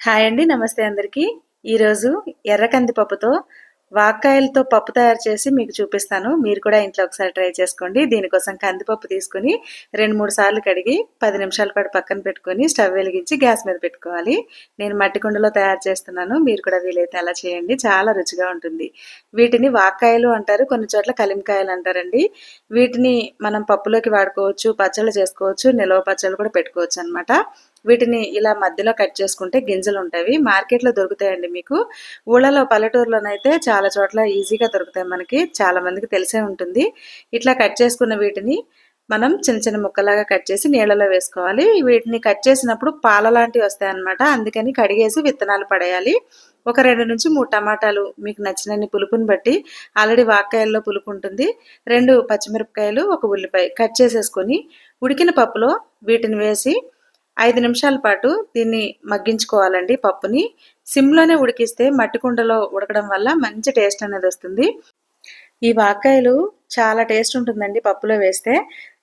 Hi అండి నమస్తే అందరికీ. ఈరోజు ఎర్ర కందిపప్పుతో వాక్కాయలతో పప్పు తయారు చేసి మీకు చూపిస్తాను. మీరు కూడా ఇంట్లో ఒకసారి ట్రై చేసుకోండి. దీనికోసం కందిపప్పు తీసుకొని రెండు మూడు సార్లు కడిగి పది నిమిషాల పాటు పక్కన పెట్టుకొని స్టవ్ వెలిగించి గ్యాస్ మీద పెట్టుకోవాలి. నేను మట్టి కుండలో తయారు చేస్తున్నాను. మీరు కూడా వీలైతే అలా చేయండి. చాలా రుచిగా ఉంటుంది. వీటిని వాక్కాయలు అంటారు కొన్ని చోట్ల కలింకాయలు అంటారండి. వీటిని మనం పప్పులోకి వాడుకోవచ్చు పచ్చళ్ళు చేసుకోవచ్చు నిలవ పచ్చళ్ళు కూడా పెట్టుకోవచ్చు అనమాట వీటిని ఇలా మధ్యలో కట్ చేసుకుంటే గింజలు ఉంటాయి. మార్కెట్లో దొరుకుతాయండి మీకు. ఊళ్ళలో పల్లెటూరులోనైతే చాలా చోట్ల ఈజీగా దొరుకుతాయి మనకి. చాలామందికి తెలిసే ఉంటుంది. ఇట్లా కట్ చేసుకున్న వీటిని మనం చిన్న చిన్న ముక్కలాగా కట్ చేసి నీళ్ళలో వేసుకోవాలి. వీటిని కట్ చేసినప్పుడు పాల లాంటివి వస్తాయన్నమాట. అందుకని కడిగేసి విత్తనాలు పడేయాలి. ఒక రెండు నుంచి మూడు టమాటాలు మీకు నచ్చినన్ని పులుపుని బట్టి ఆల్రెడీ వాక్కాయల్లో పులుపు ఉంటుంది రెండు పచ్చిమిరపకాయలు ఒక ఉల్లిపాయ కట్ చేసేసుకొని ఉడికిన పప్పులో వీటిని వేసి ఐదు నిమిషాల పాటు దీన్ని మగ్గించుకోవాలండి పప్పుని. సిమ్లోనే ఉడికిస్తే మట్టి కుండలో ఉడకడం వల్ల మంచి టేస్ట్ అనేది వస్తుంది. ఈ వాకాయలు చాలా టేస్ట్ ఉంటుందండి పప్పులో వేస్తే.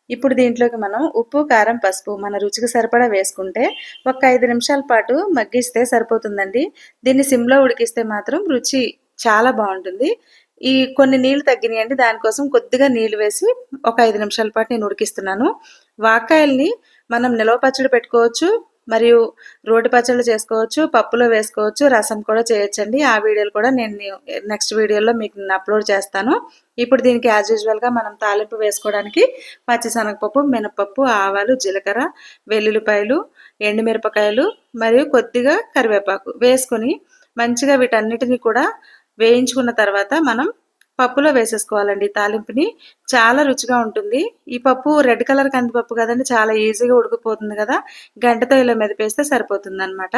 ఇప్పుడు దీంట్లోకి మనం ఉప్పు కారం పసుపు మన రుచికి సరిపడా వేసుకుంటే ఒక ఐదు నిమిషాల పాటు మగ్గిస్తే సరిపోతుందండి. దీన్ని సిమ్లో ఉడికిస్తే మాత్రం రుచి చాలా బాగుంటుంది. ఈ కొన్ని నీళ్ళు తగ్గినాయండి. దానికోసం కొద్దిగా నీళ్ళు వేసి ఒక ఐదు నిమిషాల పాటు నేను ఉడికిస్తున్నాను. వాకాయల్ని మనం నిలవ పచ్చడి పెట్టుకోవచ్చు మరియు రోటి పచ్చళ్ళు చేసుకోవచ్చు పప్పులో వేసుకోవచ్చు రసం కూడా చేయొచ్చండి. ఆ వీడియోలు కూడా నేను నెక్స్ట్ వీడియోలో మీకు నేను అప్లోడ్ చేస్తాను. ఇప్పుడు దీనికి యాజ్ యూజువల్గా మనం తాలింపు వేసుకోవడానికి పచ్చిశనగపప్పు మినపప్పు ఆవాలు జీలకర్ర వెల్లుల్లిపాయలు ఎండుమిరపకాయలు మరియు కొద్దిగా కరివేపాకు వేసుకొని మంచిగా వీటన్నిటిని కూడా వేయించుకున్న తర్వాత మనం పప్పులో వేసేసుకోవాలండి తాలింపుని. చాలా రుచిగా ఉంటుంది. ఈ పప్పు రెడ్ కలర్ కందిపప్పు కదండి చాలా ఈజీగా ఉడికిపోతుంది కదా. గంటతో ఇలా మెదిపేస్తే సరిపోతుంది అనమాట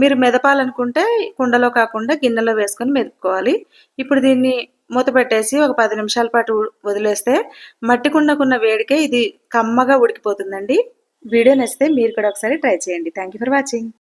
మీరు మెదపాలనుకుంటే కుండలో కాకుండా గిన్నెలో వేసుకొని మెదుపుకోవాలి. ఇప్పుడు దీన్ని మూత పెట్టేసి ఒక పది నిమిషాల పాటు వదిలేస్తే మట్టి కుండకున్న వేడికే ఇది కమ్మగా ఉడికిపోతుందండి. వీడియో నచ్చితే మీరు కూడా ఒకసారి ట్రై చేయండి. Thank for watching